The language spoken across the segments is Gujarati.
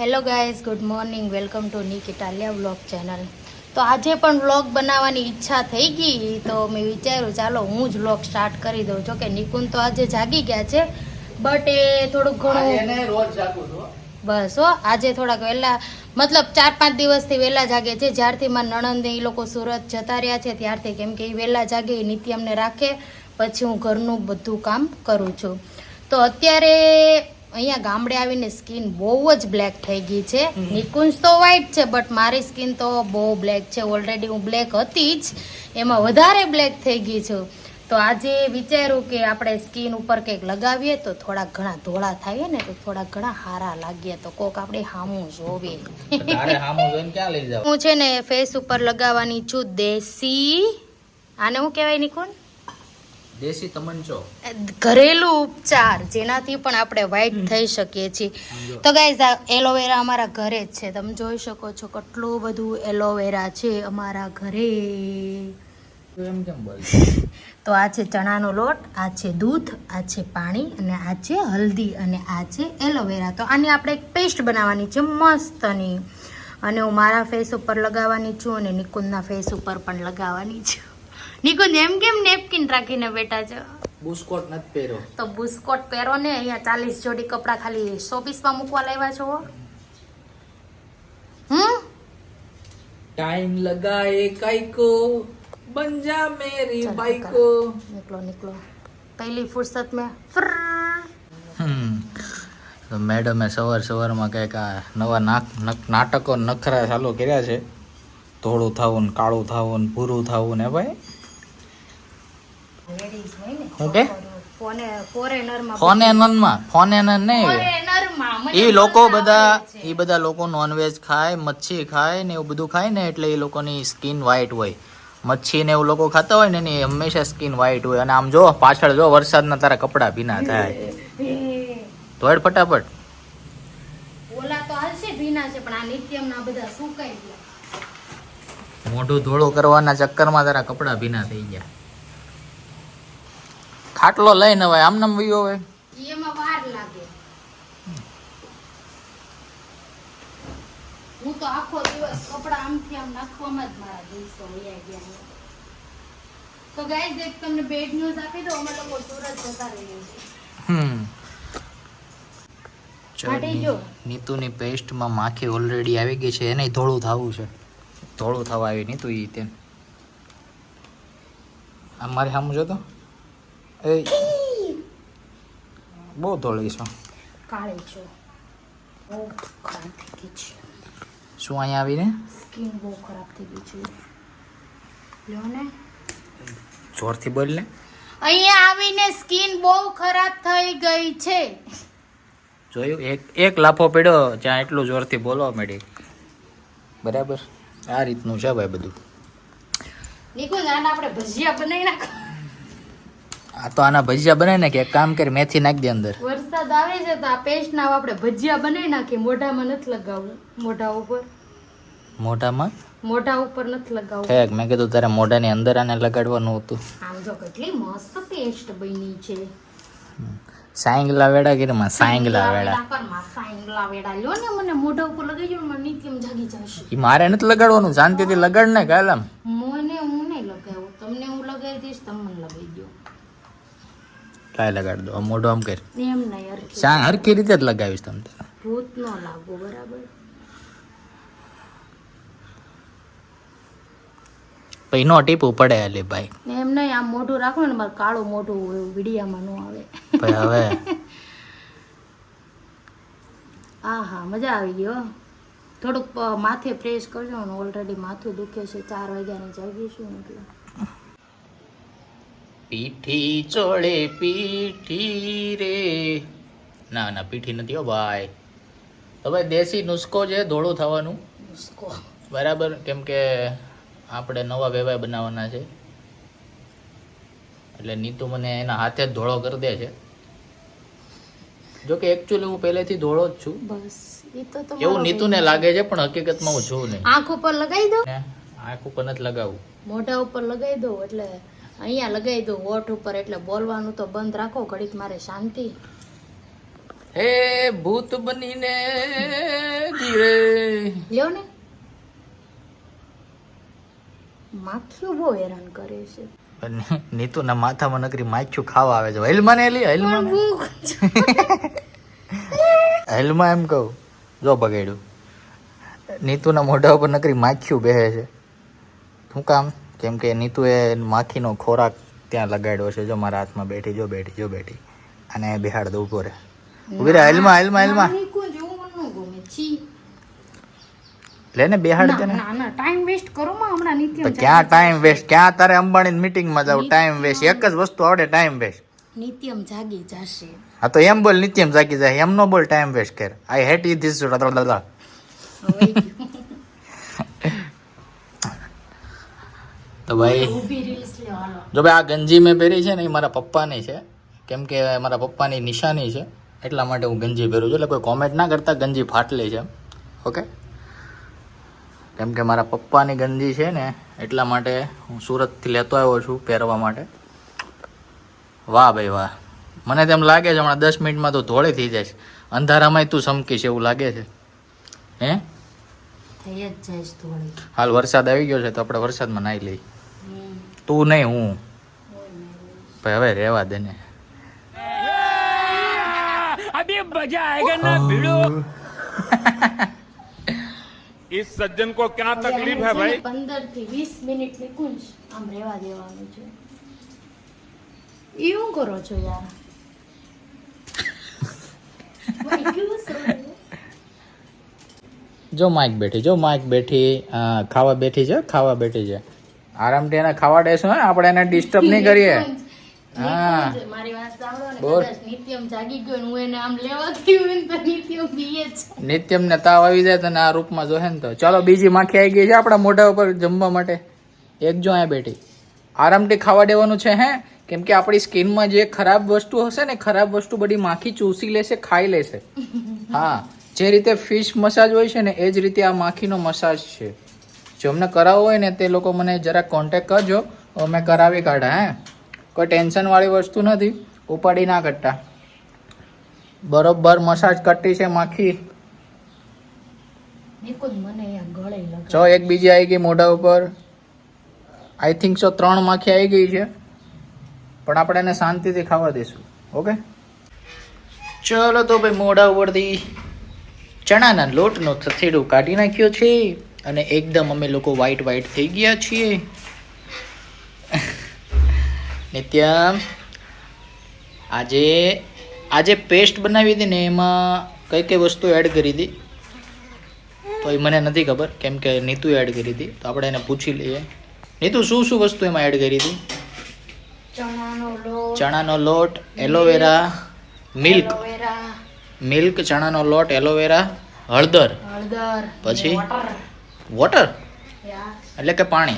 Hello guys good morning welcome to Nick Italiya vlog channel તો આજે પણ વ્લોગ બનાવવાની ઈચ્છા થઈ ગઈ તો મેં વિચાર્યું ચાલો હું જ વ્લોગ સ્ટાર્ટ કરી દઉં. જો કે નિકુન તો આજે જાગી ગયા છે બટ એ થોડુંક ઘણું બસ હો આજે થોડાક વહેલા મતલબ ચાર પાંચ દિવસથી વહેલા જાગે છે. જ્યારથી મારા નણંદ એ લોકો સુરત જતા રહ્યા છે ત્યારથી કેમ કે એ વહેલા જાગે એ નિત્યમને રાખે પછી હું ઘરનું બધું કામ કરું છું. તો અત્યારે અહીંયા ગામડે આવીને સ્કિન બહુ જ બ્લેક થઈ ગઈ છે. નિકુંજ તો વ્હાઈટ છે બટ મારી સ્કિન તો બહુ બ્લેક છે. ઓલરેડી હું બ્લેક હતી જ. એમાં વધારે બ્લેક થઈ ગઈ છું. તો આજે વિચાર્યું કે આપણે સ્કિન ઉપર કંઈક લગાવીએ તો થોડાક ઘણા ધોળા થાય ને તો થોડાક ઘણા હારા લાગીએ તો કોક આપણે હામું જોવે. હું છે ને ફેસ ઉપર લગાવવાની છું દેશી. આને શું કહેવાય નિકુંજ? દેશી તમંચો ઘરેલું ઉપચાર જેનાથી પણ આપણે વ્હાઈટ થઈ શકીએ છીએ. તો ગાઈઝ આ એલોવેરા અમારા ઘરે જ છે. તમે જોઈ શકો છો કેટલું બધું એલોવેરા છે અમારા ઘરે. તો આ છે ચણાનો લોટ આ છે દૂધ આ છે પાણી અને આ છે હલ્દી અને આ છે એલોવેરા તો આની આપણે એક પેસ્ટ બનાવવાની છે મસ્તની. અને હું મારા ફેસ ઉપર લગાવવાની છું અને નિકુંદના ફેસ ઉપર પણ લગાવવાની છું. નિકુંજ એમ કેમ નેપકિન રાખીને બેઠા છો? બુસ્કોટ નથી પહેરો તો બુસ્કોટ પહેરો ને અહીંયા ચાલીસ જોડી કપડાં ખાલી સો પીસમાં મૂકવા લાવ્યા છો? હમ? ટાઈમ લગાએ કાઈકો બંજા મેરી બાઈકો નીકળો નીકળો પહેલી ફુરસત મેં ફ્ર હમ. તો મેડમે સવાર સવારમાં કંઈક આ નવા નાક નાટકો નખરા ચાલુ કર્યા છે. ધોળું થવું ને કાળું થવું ને ભૂરું થવું ને ભાઈ? લેડીઝ હોય ને? હું કે? ફોને ફોરેનરમાં ફોને નનમાં ફોને નન નહીં. હવે. ફોરેનરમાં મને એ લોકો બધા એ બધા લોકો નોનવેજ ખાય મચ્છી ખાય ને એવું બધું ખાય ને એટલે એ લોકોની સ્કિન વ્હાઈટ હોય. મચ્છી ને એવું લોકો ખાતા હોય ને એની હંમેશા સ્કિન વ્હાઈટ હોય. અને આમ જો પાછળ જો વરસાદના તારા કપડા ભીના થાય. ધોડ ફટાફટ. ઓલા તો હાલશે ભીના છે પણ આ નિત્યમના બધા સુકાઈ ગયા. મોઢું ધોળું કરવાના ચક્કરમાં તારા કપડા ભીના થઈ ગયા. ખાટલો લઈને હવે આમ નામ વયો હવે એમાં વાર લાગે. હું તો આખો દિવસ કપડા આમથી આમ નાખવામાં જ મારા દિવસો વયા ગયા તો ગાઈઝ એક તમને બેડ ન્યૂઝ આપી દો અમે લોકો સુરત જતા રહીએ છીએ. નીતુની પેસ્ટમાં માખી ઓલરેડી આવી ગઈ છે એને ધોળું થવું છે. ધોળું થવા આવી નીતુ એ તેમ આ મારે સામું જોતો? એ. બહુ ધોળી છો. કાળી છો. બહુ ખરાબ થઈ ગઈ છે. શું અહીંયા આવીને? સ્કિન બહુ ખરાબ થઈ ગઈ છે. લ્યો ને. જોરથી બોલ ને. અહીંયા આવીને સ્કિન બહુ ખરાબ થઈ ગઈ છે. જોયું? એક એક લાફો પડ્યો જ્યાં એટલું જોરથી બોલવા મળી બરાબર? આ રીતનું છે ભાઈ બધું. નિકુલ આપણે ભજીયા બનાવી નાખો. આ તો આના ભજીયા બનાવી ને એક કામ કરી મેથી નાખી દે અંદર. વરસાદ આવે છે તો આ પેસ્ટ ના આપણે ભજીયા બનાવી નાખી મોઢામાં નથી લગાવવું. મોઢા ઉપર. મોઢામાં? મોઢા ઉપર નથી લગાવવું. ઠેક મેં કીધું તારે મોઢાની અંદર આને લગાડવાનું હતું. આમ જો કેટલી મસ્ત પેસ્ટ બની છે. સાયંગલા વેડા ગીરમાં સાયંગલા વેડા. સાયંગલા વેડા. લ્યો ને મને મોઢા ઉપર લગાવી મને નીચે જાગી જશે. મારે નથી લગાડવાનું. શાંતિથી લગાડ ને કાલમ મને હું નહીં લગાવું તમને હું લગાવી દઈશ તમે મને લગાવી દો કાંઈ લગાડ દો. મોઢું આમ કર. એમ નહીં શા હરખી રીતે જ લગાવીશ તમ તારે ભૂત નો લાગો બરાબર? પછી નો ટીપું પડે એટલે ભાઈ. એમ નહીં આમ મોઢું રાખો ને મારે કાળું મોઢું વિડિયામાં ન આવે. ભાઈ હવે? હા હા મજા આવી ગયો. થોડુંક માથે પ્રેસ કરજો ને ઓલરેડી માથું દુખે છે ચાર વાગ્યાની જાગીશું એટલે. પીઠી ચોળે પીઠી રે. ના ના પીઠી નથી હો ભાઈ. તો ભાઈ દેશી નુસ્ખો છે ધોળું થવાનું. બરાબર? કેમ કે આપણે નવા વેવાય બનાવવાના છે. એટલે નીતુ મને એના હાથે જ ધોળો કરી દે છે. જો કે એકચ્યુઅલી હું પહેલેથી ધોળો જ છું. બસ એવું તો ને એવું નીતુને લાગે છે પણ હકીકતમાં હું છું નહીં. આંખ ઉપર લગાવી દો. આંખ ઉપર નથી લગાવું. મોઢા ઉપર લગાવી દો એટલે અહીંયા લગાવી દઉં હોઠ ઉપર એટલે બોલવાનું તો બંધ રાખો ઘડીક મારે શાંતિ. હે ભૂત બનીને ધીરે. લ્યો ને. માખીઓ બહુ હેરાન કરે છે. નીતુ ના માથામાં નકરી માખ્યું ખાવા આવે છે. હેલમાં ને લી હેલમાં. હેલમાં એમ કહું જો બગાડ્યું. નીતુના મોઢા ઉપર નકરી માખ્યું બેહે છે. શું કામ? કેમ કે નીતુએ માખીનો ખોરાક ત્યાં લગાડ્યો છે. જો મારા હાથમાં બેઠી જો બેઠી જો બેઠી. અને બિહાડ દો ઊભો રે ઊભી રે હેલમાં હેલમાં હેલમાં. લે ને બેહાડ દે ને ટાઈમ વેસ્ટ કરો માં હમણાં તો ક્યાં ટાઈમ વેસ્ટ ક્યાં તારે અંબાણી મીટિંગમાં જાવ ટાઈમ વેસ્ટ એક જ વસ્તુ આવડે ટાઈમ વેસ્ટ નિત્યમ જાગી જશે. હા તો એમ બોલ નિત્યમ જાગી જાય. એમ નો બોલ ટાઈમ વેસ્ટ કર. આઈ હેટ ઈ ધીસ હવે ગયું. તો ભાઈ જો ભાઈ આ ગંજી મેં પહેરી છે ને એ મારા પપ્પાની છે. કેમ કે મારા પપ્પાની નિશાની છે. એટલા માટે હું ગંજી પહેરું છું. એટલે કોઈ કોમેન્ટ ના કરતા ગંજી ફાટલી છે. ઓકે કેમ કે મારા પપ્પાની ગંજી છે ને એટલા માટે હું સુરતથી લેતો આવ્યો છું પહેરવા માટે. વાહ ભાઈ વાહ. મને તેમ લાગે છે હમણાં દસ મિનિટમાં તો ધોળી થઈ જાય અંધારામાંય તું સમકીશ એવું લાગે છે. હે? હાલ વરસાદ આવી ગયો છે તો આપણે વરસાદમાં નાહી લઈ તું નહીં હું ભાઈ હવે રહેવા દે ને इस सज्जन को क्या तकलीफ है भाई પંદર થી વીસ મિનિટ ની કુંજ આમ રેવા દેવાનું છે ઈ શું કરો છો યાર ભાઈ, કેવું સરળ. જો માઇક બેઠી જો માઇક બેઠી અ, ખાવા બેઠી છે ખાવા બેઠી છે આરામથી એને ખાવા દેશું હે? આપણે એને ડિસ્ટર્બ નહીં કરીએ. હા. નિત્યમ ને તાવ આવી જાય તને આ રૂપમાં જોહે ને તો. ચાલો બીજી માખી આવી ગઈ છે આપણા મોઢા ઉપર જમવા માટે. એક જો અહીંયા બેઠી. આરામથી ખાવા દેવાનું છે હે? કેમ કે આપણી સ્કિનમાં જે ખરાબ વસ્તુ હશે ને ખરાબ વસ્તુ બધી માખી ચૂસી લેશે ખાઈ લેશે. હા. જે રીતે ફિશ મસાજ હોય છે ને એ જ રીતે આ માખીનો મસાજ છે. જો અમને કરાવવું હોય ને તે લોકો મને જરાક કોન્ટેક કરજો. અમે કરાવી કાઢા હે. કોઈ ટેન્શનવાળી વસ્તુ નથી. ઉપાડી ના કરતા. બરોબર મસાજ કરતી છે માખી. જો એક બીજી આવી ગઈ મોઢા ઉપર. આઈ થિંક સો ત્રણ માખી આવી ગઈ છે. પણ આપણે એને શાંતિથી ખાવા દઈશું. ઓકે? ચલો તો ભાઈ મોઢા ઉપરથી ચણાના લોટનો થથેડું કાઢી નાખ્યો છે. અને એકદમ અમે લોકો વ્હાઈટ વ્હાઈટ થઈ ગયા છીએ. ને ત્યાં આજે આજે પેસ્ટ બનાવી હતી ને એમાં કઈ કઈ વસ્તુ એડ કરી હતી? તો એ મને નથી ખબર કેમ કે નીતુ એડ કરી હતી. તો આપણે એને પૂછી લઈએ. નીતુ શું શું વસ્તુ એમાં એડ કરી હતી? ચણાનો લોટ એલોવેરા મિલ્ક. મિલ્ક ચણાનો લોટ એલોવેરા હળદર. હળદર પછી? વોટર એટલે કે પાણી?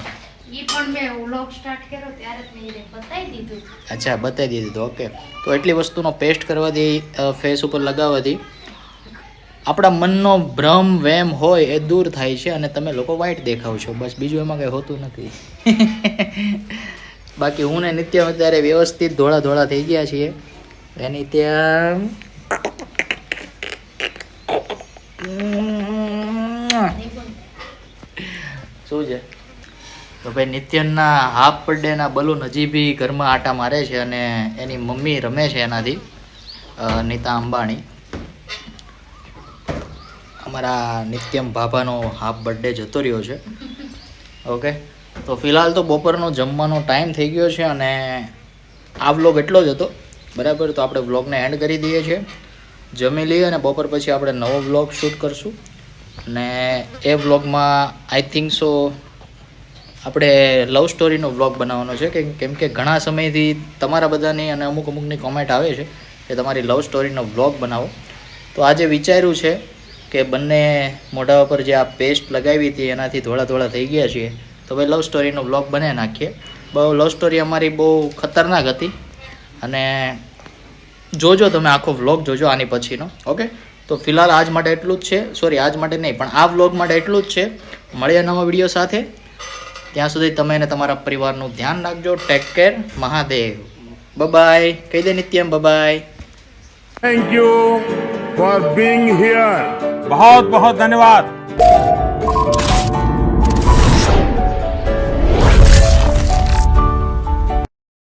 અચ્છા બતાવી દીધું તો ઓકે તો એટલી વસ્તુનો પેસ્ટ કરવાથી ફેસ ઉપર લગાવવાથી આપણા મનનો ભ્રમ વેમ હોય એ દૂર થાય છે અને તમે લોકો વ્હાઈટ દેખાવ છો. બસ બીજું એમાં કંઈ હોતું નથી. બાકી હું ને નિત્ય અત્યારે વ્યવસ્થિત ધોળા ધોળા થઈ ગયા છીએ. એની ત્યાં શું છે? તો ભાઈ નિત્યનના હાફ બર્થડેના બલૂન હજી બી ઘરમાં આટા મારે છે અને એની મમ્મી રમે છે એનાથી નીતા અંબાણી. અમારા નિત્યમ ભાભાનો હાફ બર્થડે જતો રહ્યો છે. ઓકે તો ફિલહાલ તો બપોરનો જમવાનો ટાઈમ થઈ ગયો છે અને આ વ્લોગ એટલો જ હતો. બરાબર? તો આપણે વ્લોગને એન્ડ કરી દઈએ છીએ. જમી લઈએ અને બપોર પછી આપણે નવો વ્લોગ શૂટ કરશું. અને એ વ્લોગમાં આઈ થિંક સો આપણે લવ સ્ટોરીનો વ્લોગ બનાવવાનો છે કે કેમ કે ઘણા સમયથી તમારા બધાની અને અમુક અમુકની કોમેન્ટ આવે છે કે તમારી લવ સ્ટોરીનો વ્લોગ બનાવો. તો આજે વિચાર્યું છે કે બંને મોઢા ઉપર જે આ પેસ્ટ લગાવી હતી એનાથી ધોળા ધોળા થઈ ગયા છીએ. તો ભાઈ લવ સ્ટોરીનો વ્લોગ બને નાખીએ. બહુ લવ સ્ટોરી અમારી બહુ ખતરનાક હતી. અને જોજો તમે આખો વ્લોગ જોજો આની પછીનો. ઓકે તો ફિલહાલ આજ માટે એટલું જ છે. સોરી આજ માટે નહીં, પણ આ વ્લોગ માટે એટલું જ છે. મળીએ નવા વીડિયો સાથે. ત્યાં સુધી તમે અને તમારા પરિવારનું ધ્યાન રાખજો. Take care Mahadev. બબાય કહી દે Nityam bye bye thank you for being here બહુ બહુ ધન્યવાદ.